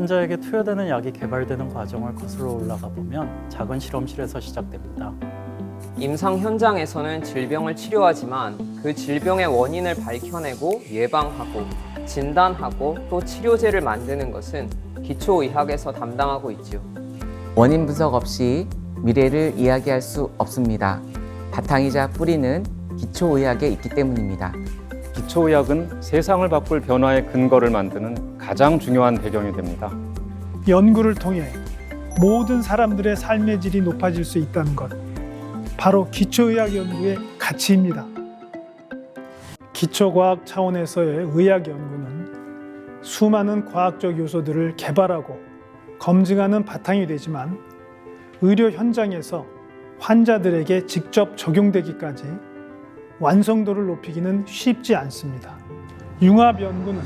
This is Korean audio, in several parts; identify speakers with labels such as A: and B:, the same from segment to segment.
A: 환자에게 투여되는 약이 개발되는 과정을 거슬러 올라가 보면 작은 실험실에서 시작됩니다.
B: 임상 현장에서는 질병을 치료하지만 그 질병의 원인을 밝혀내고 예방하고 진단하고 또 치료제를 만드는 것은 기초의학에서 담당하고 있지요.
C: 원인 분석 없이 미래를 이야기할 수 없습니다. 바탕이자 뿌리는 기초의학에 있기 때문입니다.
D: 기초의학은 세상을 바꿀 변화의 근거를 만드는 가장 중요한 배경이 됩니다.
E: 연구를 통해 모든 사람들의 삶의 질이 높아질 수 있다는 것. 바로 기초의학 연구의 가치입니다. 기초과학 차원에서의 의학 연구는 수많은 과학적 요소들을 개발하고 검증하는 바탕이 되지만 의료 현장에서 환자들에게 직접 적용되기까지 완성도를 높이기는 쉽지 않습니다. 융합 연구는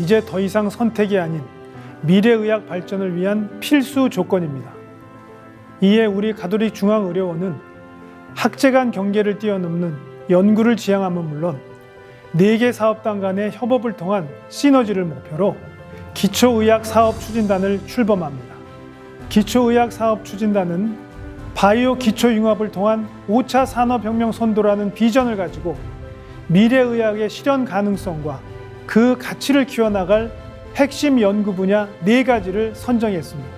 E: 이제 더 이상 선택이 아닌 미래의학 발전을 위한 필수 조건입니다. 이에 우리 가톨릭 중앙의료원은 학제 간 경계를 뛰어넘는 연구를 지향함은 물론 네개 사업단 간의 협업을 통한 시너지를 목표로 기초의학 사업 추진단을 출범합니다. 기초의학 사업 추진단은 바이오 기초 융합을 통한 5차 산업혁명 선도라는 비전을 가지고 미래의학의 실현 가능성과 그 가치를 키워나갈 핵심 연구 분야 네 가지를 선정했습니다.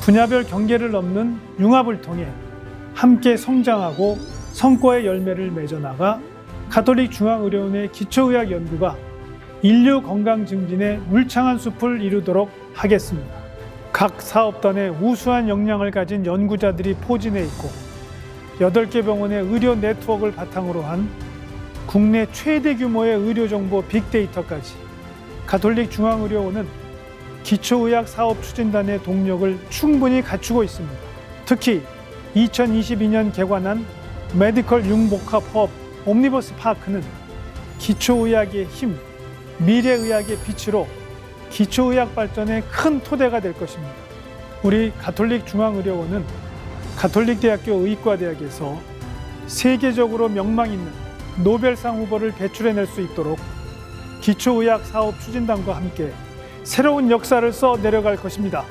E: 분야별 경계를 넘는 융합을 통해 함께 성장하고 성과의 열매를 맺어나가 가톨릭 중앙의료원의 기초의학 연구가 인류 건강 증진의 울창한 숲을 이루도록 하겠습니다. 각 사업단에 우수한 역량을 가진 연구자들이 포진해 있고 8개 병원의 의료 네트워크를 바탕으로 한 국내 최대 규모의 의료 정보 빅데이터까지 가톨릭 중앙의료원은 기초의학 사업 추진단의 동력을 충분히 갖추고 있습니다. 특히 2022년 개관한 메디컬 융복합 허브 옴니버스 파크는 기초의학의 힘, 미래의학의 빛으로 기초의학 발전의 큰 토대가 될 것입니다. 우리 가톨릭 중앙의료원은 가톨릭 대학교 의과대학에서 세계적으로 명망 있는 노벨상 후보를 배출해낼 수 있도록 기초의학 사업 추진단과 함께 새로운 역사를 써 내려갈 것입니다.